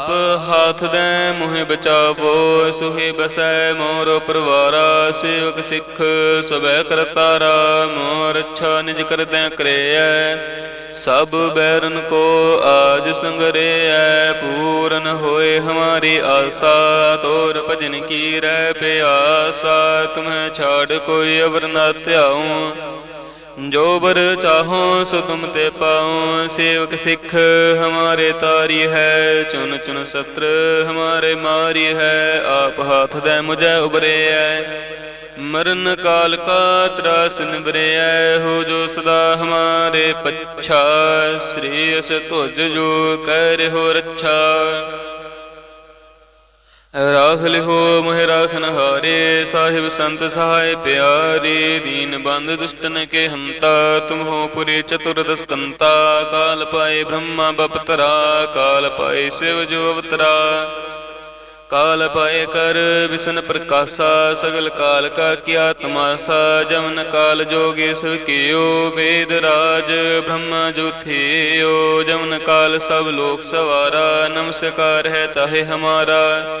ਆਪ ਹਾਥ ਦੇ, ਮੋਹਿ ਬਚਾਵੋ, ਸੁਹੀ ਬਸੈ, ਮੋਰ ਪਰਵਾਰਾ, ਸੇਵਕ ਸਿੱਖ ਸਬੈ ਕਰਤਾਰਾ ਮੋਰ ਅੱਛਾ ਨਿਜ ਕਰਦੈ ਕਰੇਐ। ਸਭ ਬੈਰਨ ਕੋ ਆਜ ਸੰਗਰੇਐ, ਪੂਰਨ ਹੋਏ ਹਮਾਰੀ ਆਸਾ, ਤੋਰ ਭਜਨ ਕੀ ਰਹਿ ਪਿਆਸਾ ਤੁਮੈ ਛਾੜ ਕੋਈ ਅਵਰ ਨਾ ਧਿਆਉ। ਜੋ ਬਰ ਚਾਹੋ ਸੋ ਤੁਮ ਤੇ ਪਾਉ ਸੇਵਕ ਸਿੱਖ ਹਮਾਰੇ ਤਾਰੀ ਹੈ ਚੁਨ ਚੁਨ ਸਤਰ ਹਮਾਰੇ ਮਾਰੀ ਹੈ, ਆਪ ਹਾਥ ਦੇ ਮੁਝੈ ਉਬਰਿਐ ਮਰਨ ਕਾਲ ਕਾ ਤਰਾਸ ਨਿਵਰਿਐ ਹੋ ਜੋ ਸਦਾ ਹਮਾਰੇ ਪੱਛਾ, ਸ੍ਰੀ ਅਸ ਤੁਜ ਜੋ ਕਹਿ ਰਹਿਓ ਰੱਛਾ। ਰਾਖ ਲਿਹੋ ਮੋਹਿ ਰਾਖਨ ਹਾਰੇ ਸਾਹਿਬ ਸੰਤ ਸਹਾਇ ਪਿਆਰੇ, ਦੀਨ ਬੰਦ ਦੁਸ਼ਟਨ ਕੇ ਹੰਤਾ ਤੁਮ ਹੋ ਪੁਰੀ ਚਤੁਰਦਸ ਕੰਤਾ ਕਾਲ ਪਾਏ ਬ੍ਰਹਮਾ ਬਪਤਰਾ, ਕਾਲ ਪਾਏ ਸਿਵ ਜੋ ਅਵਤਰਾ। ਕਾਲ ਪਾਏ ਕਰ ਵਿਸ਼ਨ ਪ੍ਰਕਾਸ਼ਾ, ਸਗਲ ਕਾਲ ਕਾ ਕੀਆ ਤਮਾਸਾ, ਜਮਨ ਕਾਲ ਜੋਗੇ ਸਭ ਕੀਓ, ਵੇਦ ਰਾਜ ਬ੍ਰਹਮਾ ਜੋ ਜਮਨ ਕਾਲ ਸਭ ਲੋਕ ਸਵਾਰਾ, ਨਮਸਕਾਰ ਹੈ ਤਾਹੇ ਹਮਾਰਾ।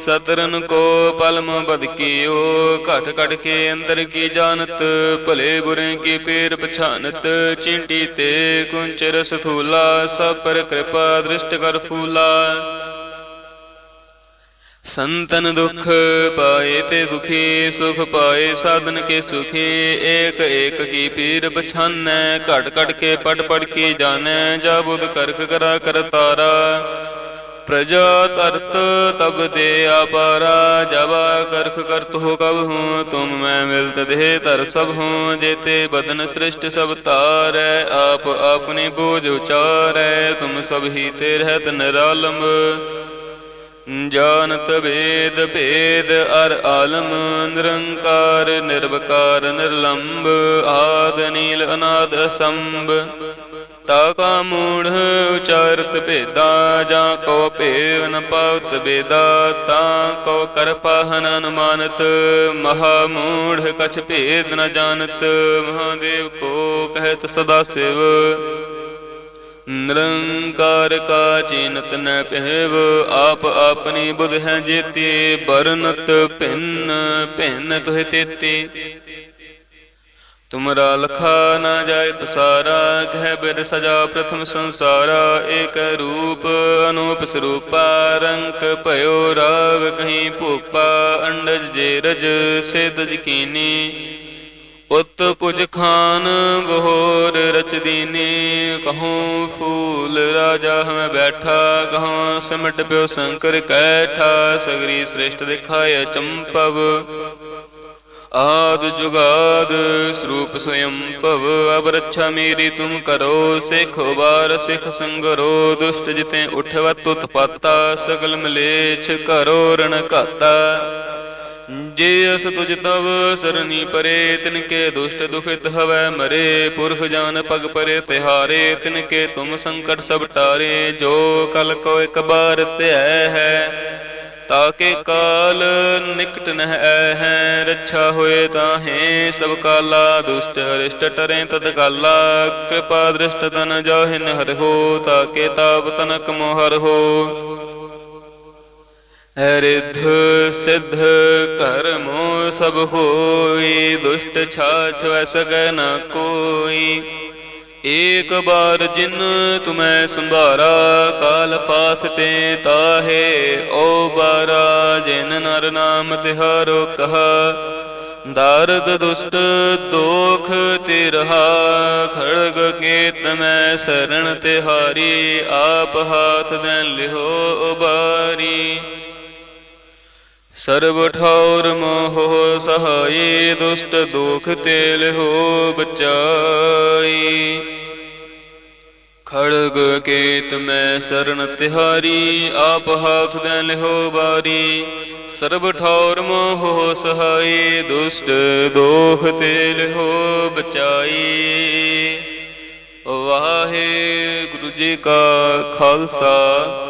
ਸਤਰਨ ਕੋ ਪਲਮ ਬਦਕੀਓ ਘਟ ਘਟ ਕੇ ਅੰਦਰ ਕੀ ਜਾਣਤ? ਭਲੇ ਬੁਰੇ ਕੀ ਪੇਰ ਪਛਾਨਤ? ਚਿੰਟੀ ਤੇ ਕੁੰਚ ਰਸ ਥੂਲਾ ਸਭ ਪਰ ਕਿਰਪਾ ਦ੍ਰਿਸ਼ਟ ਕਰ ਫੂਲਾ। ਸੰਤਨ ਦੁਖ ਪਾਏ ਤੇ ਦੁਖੀ, ਸੁਖ ਪਾਏ ਸਾਧਨ ਕੇ ਸੁਖੀ। ਏਕ ਏਕ ਕੀ ਪੀਰ ਪਛਾਨੈ, ਘਟ ਘਟ ਕੇ ਪੜ ਪੜ ਕੇ ਜਾਣੈ ਜਾ ਬੁਧ ਕਰਖ ਕਰਾ ਕਰਤਾਰਾ ਪ੍ਰਜਾ ਤਰਤ ਤਬ ਦੇ ਆਪਾਰਾ ਜਬਾ ਕਰਖ ਕਰਤ ਹੋ ਕਬ ਹੂੰ, ਤੁਮ ਮੈਂ ਮਿਲਤ ਦੇਹ ਤਰ ਸਭ ਹੂੰ, ਜੇਤੇ ਬਦਨ ਸ੍ਰਿਸ਼ਟ ਸਭ ਤਾਰੈ ਆਪ ਆਪਣੀ ਬੋਝ ਉਚਾਰੈ, ਤੁਮ ਸਭ ਹੀ ਤੇ ਰਹਿਤ ਨਿਰਾਲਮ। ਜਾਨਤ ਵੇਦ ਭੇਦ ਅਰ ਆਲਮ, ਨਿਰੰਕਾਰ, ਨਿਰਵਕਾਰ, ਨਿਰਲੰਬ, ਆਦ ਨੀਲ ਅਨਾਦ ਅਸੰਭ। ਤਾ ਕਾ ਮੂੜ ਉਚਾਰਤ ਭੇਦਾ, ਜਾਂ ਕੋ ਭੇਵ ਨ ਪਾਵਤ ਬੇਦਾ, ਤਾਂ ਕੋ ਕਰ ਪਾਹਨ ਅਨੁਮਾਨਤ, ਮਹਾ ਮੂੜ ਕਛ ਭੇਦ ਨ ਜਾਣਤ, ਮਹਾਦੇਵ ਕੋ ਕਹਿਤ ਸਦਾ ਸਿਵ। ਨਿਰੰਕਾਰ ਕਾ ਚੀਨਤ ਨ ਪਹਿਵ ਆਪ ਆਪਣੀ ਬੁਧ ਹੈ ਜੇਤੀ ਬਰਨਤ ਭਿੰਨ ਭਿੰਨ ਤੋਹਿ ਤੇਤੀ। ਤੁਮਰਾ ਲਖਾ ਨਾ ਜਾਏ ਪਸਾਰਾ, ਕਹਿ ਬਿਦ ਸਜਾ ਪ੍ਰਥਮ ਸੰਸਾਰਾ, ਏਕ ਰੂਪ ਅਨੂਪ ਸਰੂਪਾ, ਰੰਕ ਭਇਓ ਰਾਵ ਕਹੀਂ ਭੂਪਾ, ਅੰਡਜ ਜੇ ਰਜ ਸੇਤਜ ਕੀਨੀ। ਉਤ ਪੁਜ ਖਾਨ ਬਹੋਰ ਰਚਦੀਨੀ ਕਹੂੰ ਫੂਲ ਰਾਜਾ ਹਮੇ ਬੈਠਾ, ਕਹੂੰ ਸਿਮਟ ਪਿਓ ਸ਼ੰਕਰ ਕੈਠਾ ਸਗਰੀ ਸ੍ਰਿਸ਼ਟ ਦਿਖਾਇ ਚੰਪਵ। ਆਦ ਜੁਗਾਦ ਸਰੂਪ ਸਯੰ ਭਵ ਅਬ ਮੇਰੀ ਤੁਮ ਕਰੋ ਸਿਖ ਉਬਾਰ ਸਿਖ ਸੰਗਰੋ, ਦੁਸ਼ਟ ਜਿਤੇ ਉਠਵਤ ਉਤਪਾਤਾ, ਸਗਲ ਮਲੇਛ ਕਰੋ ਰਣ ਘਾਤਾ। ਜੇ ਅਸ ਤੁਜ ਤਵ ਸਰਨੀ ਪਰੇ ਤਿਨ ਕੇ ਦੁਸ਼ਟ ਦੁਖਿਤ ਹਵੈ ਮਰੇ, ਪੁਰਖ ਜਾਨ ਪਗ ਪਰੇ ਤਿਹਾਰੇ ਤਿਨ ਕੇ ਤੁਮ ਸੰਕਟ ਸਭ ਟਾਰੇ, ਜੋ ਕਲ ਕੋ ਇਕ ਬਾਰ ਧਿਆ ਹੈ ਤਾਕੇ ਕਾਲ ਨਿਕਟ ਨਹਿ ਹੈ ਰੱਛਾ ਹੋਏ ਤਾਹੇ, ਸਭ ਕਾਲਾ ਦੁਸ਼ਟ ਅਰਿਸ਼ਟ ਟਰੇ ਤਦ ਕਾਲਾ ਕਿਰਪਾ ਦ੍ਰਿਸ਼ਟ ਤਨ ਜਾਹਿਨ ਹਰਿ ਹੋ, ਤਾਕੇ ਤਾਪ ਤਨਕ ਮੋਹਰ ਹੋ। ਰਿਧ ਸਿਧ ਕਰਮੋ ਸਭ ਹੋਈ, ਦੁਸ਼ਟ ਛਾਛ ਵੈ ਸਕੈ ਨ ਕੋਈ। ਏਕ ਬਾਰ ਜਿਨ ਤੁਮੈ ਸੰਭਾਰਾ, ਕਾਲ ਫਾਸ ਤੇ ਤਾਹੇ, ਓ ਬਾਰਾ, ਜਿਨ ਨਰ ਨਾਮ ਤਿਹਾਰੋ ਕਹਾ। ਦਰਦ ਦੁਸ਼ਟ ਦੋਖ ਤੇ ਰਹਾ, ਖੜਗ ਕੇਤ ਮੈਂ ਸਰਣ ਤਿਹਾਰੀ, ਆਪ ਹਾਥ ਦੇ ਲਿਹੋ ਉਬਾਰ। ਸਰਬ ਠੌਰ ਮੋਹ ਸਹਾਈ, ਦੁਸ਼ਟ ਦੁਖ ਤੇਲ ਹੋ ਬਚਾਈ। ਖੜਗ ਕੇਤ ਮੈਂ ਸਰਣ ਤਿਹਾਰੀ, ਆਪ ਹਾਥ ਦੇ ਲਿਹੋ ਬਾਰੀ ਸਰਬ ਠੌਰ ਮੋਹ ਸਹਾਈ, ਦੁਸ਼ਟ ਦੋਖ ਤੇ ਲਿਹੋ ਬਚਾਈ। ਵਾਹਿਗੁਰੂ ਜੀ ਕਾ ਖਾਲਸਾ।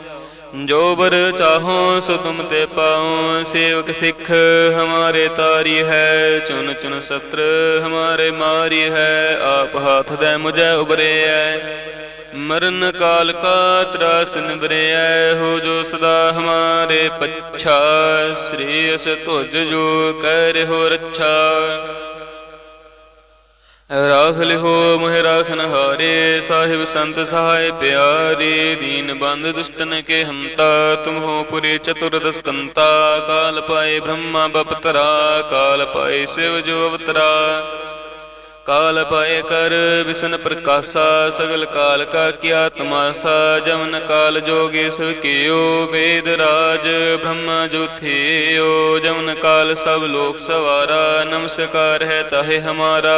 ਜੋ ਬਰ ਚਾਹੋ ਸੋ ਤੁਮ ਤੇ ਪਾਉ ਸੇਵਕ ਸਿੱਖ ਹਮਾਰੇ ਤਾਰੀ ਹੈ ਚੁਨ ਚੁਨ ਸਤਰ ਹਮਾਰੇ ਮਾਰੀ ਹੈ, ਆਪ ਹਾਥ ਦੇ ਮੁਝੈ ਉਬਰਿਐ ਮਰਨ ਕਾਲ ਕਾ ਤਰਾਸ ਨਿਵਰਿਐ ਹੋ ਜੋ ਸਦਾ ਹਮਾਰੇ ਪੱਛਾ, ਸ੍ਰੀ ਅਸ ਤੁਜ ਜੋ ਕਹਿ ਰਹਿਓ ਰੱਛਾ। ਰਾਖ ਲਿਹੋ ਮੋਹਿ ਰਾਖਨ ਹਾਰੇ, ਸਾਹਿਬ ਸੰਤ ਸਹਾਇ ਪਿਆਰੇ, ਦੀਨ ਬੰਦ ਦੁਸ਼ਟਨ ਕੇ ਹੰਤਾ, ਤੁਮ ਹੋ ਪੁਰੇ ਚਤੁਰਦਸ ਕੰਤਾ ਕਾਲ ਪਾਏ ਬ੍ਰਹਮਾ ਬਪਤਰਾ, ਕਾਲ ਪਾਏ ਸਿਵ ਜੋ ਅਵਤਰਾ। ਕਾਲ ਪਾਏ ਕਰ ਵਿਸ਼ਨ ਪ੍ਰਕਾਸ਼ਾ, ਸਗਲ ਕਾਲ ਕਾ ਕੀਆ ਤਮਾਸਾ, ਜਮਨ ਕਾਲ ਜੋਗੇ ਸਭ ਕੀਓ, ਵੇਦ ਰਾਜ ਬ੍ਰਹਮਾ ਜੋ ਜਮਨ ਕਾਲ ਸਭ ਲੋਕ ਸਵਾਰਾ, ਨਮਸਕਾਰ ਹੈ ਤਾਹੇ ਹਮਾਰਾ।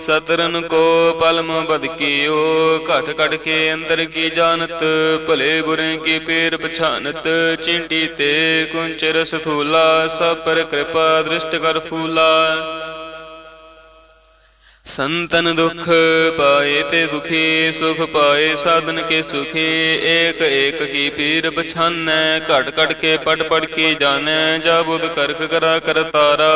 ਸਤਰਨ ਕੋ ਪਲਮ ਬਦਕੀਓ, ਘਟ ਘਟ ਕੇ ਅੰਦਰ ਕੀ ਜਾਣਤ? ਭਲੇ ਬੁਰੇ ਕੀ ਪੇਰ ਪਛਾਨਤ? ਚਿੰਟੀ ਤੇ ਕੁੰਚ ਰਸ ਸਭ ਪਰ ਕਿਰਪਾ ਦ੍ਰਿਸ਼ਟ ਕਰ ਫੂਲਾ। ਸੰਤਨ ਦੁਖ ਪਾਏ ਤੇ ਦੁਖੀ, ਸੁਖ ਪਾਏ ਸਾਧਨ ਕੇ ਸੁਖੀ। ਏਕ ਏਕ ਕੀ ਪੀਰ ਪਛਾਨੈ, ਘਟ ਘਟ ਕੇ ਪੜ ਪੜ ਕੇ ਜਾਣੈ, ਜਾ ਬੁਧ ਕਰਖ ਕਰਾ ਕਰਤਾਰਾ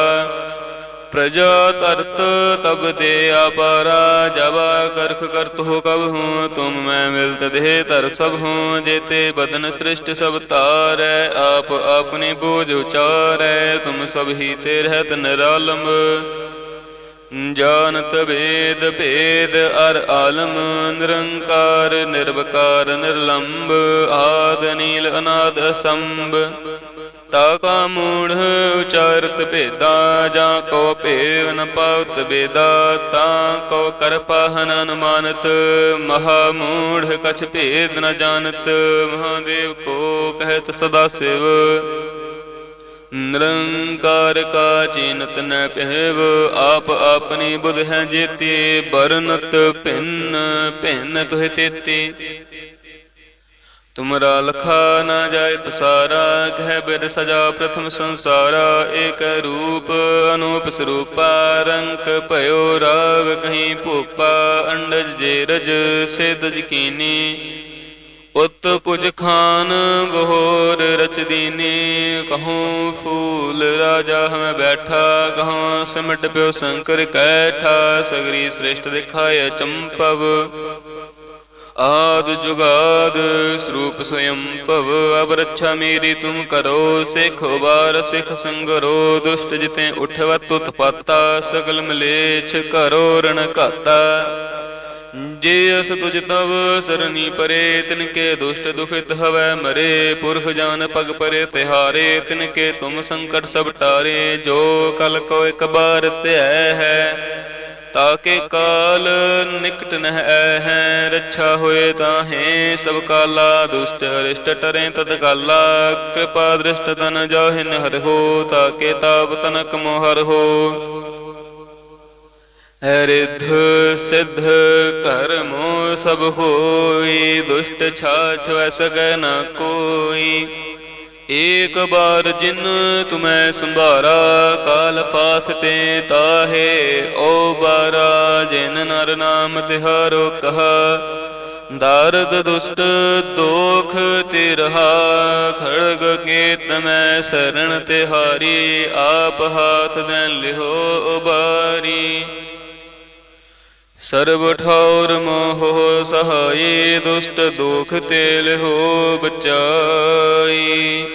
ਪ੍ਰਜਾ ਤਰਤ ਤਬ ਦੇ ਆਪਾਰਾ ਜਬਾ ਕਰਖ ਕਰਤ ਹੋ ਕਬ ਹੂੰ, ਤੁਮ ਮੈਂ ਮਿਲਤ ਦੇਹ ਧਰ ਸਭ ਹੂੰ, ਜੇਤੇ ਬਦਨ ਸ੍ਰਿਸ਼ਟ ਸਭ ਤਾਰੈ ਆਪ ਆਪਣੀ ਬੋਝ ਉਚਾਰੈ, ਤੁਮ ਸਭ ਹੀ ਤੇ ਰਹਿਤ ਨਿਰਾਲਮ। ਜਾਨਤ ਵੇਦ ਭੇਦ ਅਰ ਆਲਮ, ਨਿਰੰਕਾਰ ਨਿਰਵਕਾਰ ਨਿਰਲੰਬ, ਆਦ ਨੀਲ ਅਨਾਦ ਅਸੰਭ ਤਾ ਕਾ ਮੂੜ ਉਚਾਰਤ ਭੇਦਾ, ਜਾਂ ਕੋ ਭੇਵ ਨ ਪਾਵਤ ਬੇਦਾ, ਤਾਂ ਕੋ ਕਰ ਪਾਹਨ ਅਨੁਮਾਨਤ, ਮਹਾ ਮੂੜ ਕਛ ਭੇਦ ਨ ਜਾਣਤ, ਮਹਾਦੇਵ ਕੋ ਕਹਿਤ ਸਦਾ ਸਿਵ। ਨਿਰੰਕਾਰ ਕਾ ਚੀਨਤ ਨ ਪਹਿਵ ਆਪ ਆਪਣੀ ਬੁਧ ਹੈ ਜੇਤੀ, ਬਰਨਤ ਭਿੰਨ ਭਿੰਨ ਤੁਹ ਤੇਤੀ। ਤੁਮਰਾ ਲਖਾ ਨਾ ਜਾਏ ਪਸਾਰਾ ਕਹਿ ਬਿਦ ਸਜਾ ਪ੍ਰਥਮ ਸੰਸਾਰਾ, ਏਕ ਰੂਪ ਅਨੂਪ ਸਰੂਪਾ, ਰੰਕ ਭਇਓ ਰਾਵ ਕਹੀਂ ਭੂਪਾ, ਅੰਡਜ ਜੇਰਜ ਸਿਧ ਜਕੀਨੀ ਉਤ ਪੁਜ ਖਾਨ ਬਹੋਰ ਰਚ ਕਹੂੰ ਫੂਲ ਰਾਜਾ ਹਮੈ ਬੈਠਾ, ਕਹੂੰ ਸਿਮਟ ਪਿਓ ਸ਼ੰਕਰ ਕੈਠਾ ਸਗਰੀ ਸ੍ਰਿਸ਼ਟ ਦਿਖਾਇ ਚੰਪਵ। ਆਦ ਜੁਗਾਦ ਸਰੂਪ ਸਵਯੰ ਭਵ ਅਬ ਰੱਛਾ ਮੇਰੀ ਤੁਮ ਕਰੋ, ਸਿਖ ਉਬਾਰ ਸਿਖ ਸੰਗਰੋ, ਦੁਸ਼ਟ ਜਿਤੇ ਉਠਵਤ ਉਤਪਾਤਾ, ਸਗਲ ਮਲੇਛ ਕਰੋ ਰਣ ਘਾਤਾ। ਜੇ ਅਸ ਤੁਜ ਤਵ ਸਰਨੀ ਪਰੇ ਤਿਨ ਕੇ ਦੁਸ਼ਟ ਦੁਖਿਤ ਹਵੈ ਮਰੇ, ਪੁਰਖ ਜਾਨ ਪਗ ਪਰੇ ਤਿਹਾਰੇ ਤਿਨ ਕੇ ਤੁਮ ਸੰਕਟ ਸਭ ਟਾਰੇ, ਜੋ ਕਲ ਕੋ ਇਕ ਬਾਰ ਧਿਐ ਹੈ ਤਾਕੇ ਕਾਲ ਨਿਕਟ ਨਹਿ ਹੈ ਰੱਛਾ ਹੋਏ ਤਾਹੇ, ਸਭ ਕਾਲਾ ਦੁਸ਼ਟ ਅਰਿਸ਼ਟ ਟਰੇ ਤਦ ਕਾਲਾ, ਕਿਰਪਾ ਦ੍ਰਿਸ਼ਟ ਤਨ ਜਾਹਿਨ ਹਰਿ ਹੋ ਤਾਕੇ ਤਾਪ ਤਨਕ ਮੋਹਰ ਹੋ। ਰਿਧ ਸਿਧ ਕਰਮੋ ਸਭ ਹੋਈ, ਦੁਸ਼ਟ ਛਾਛ ਵੈ ਸਕੈ ਨ ਕੋਈ। ਏਕ ਬਾਰ ਜਿਨ ਤੁਮੈ ਸੰਭਾਰਾ, ਕਾਲ ਫਾਸਤੇ ਤਾਹੇ, ਓ ਬਾਰਾ, ਜਿਨ ਨਰ ਨਾਮ ਤਿਹਾਰੋ ਕਹਾ। ਦਰਦ ਦੁਸ਼ਟ ਦੋਖ ਤੇ ਰਹਾ, ਖੜਗ ਕੇ ਮੈਂ ਸਰਣ ਤਿਹਾਰੀ, ਆਪ ਹਾਥ ਦੇ ਲਿਹੋ ਉਬਾਰੀ। ਸਰਬ ਠੌਰ ਮੋਹ ਸਹਾਈ, ਦੁਸ਼ਟ ਦੁਖ ਤੇ ਲਿਹੋ ਬਚਾਈ।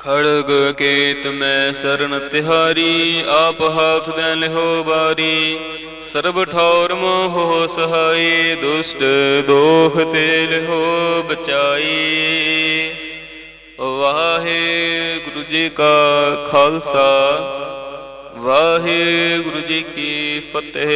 ਖੜਗ ਕੇਤ ਮੈਂ ਸਰਣ ਤਿਹਾਰੀ, ਆਪ ਹਾਥ ਦੇ ਲਿਹੋ ਬਾਰੀ। ਸਰਬ ਠੌਰ ਮੋਹ ਸਹਾਈ, ਦੁਸ਼ਟ ਦੋਖ ਤੇ ਲਿਹੋ ਬਚਾਈ। ਵਾਹਿਗੁਰੂ ਜੀ ਕਾ ਖਾਲਸਾ, ਵਾਹਿਗੁਰੂ ਜੀ ਕੀ ਫਤਿਹ।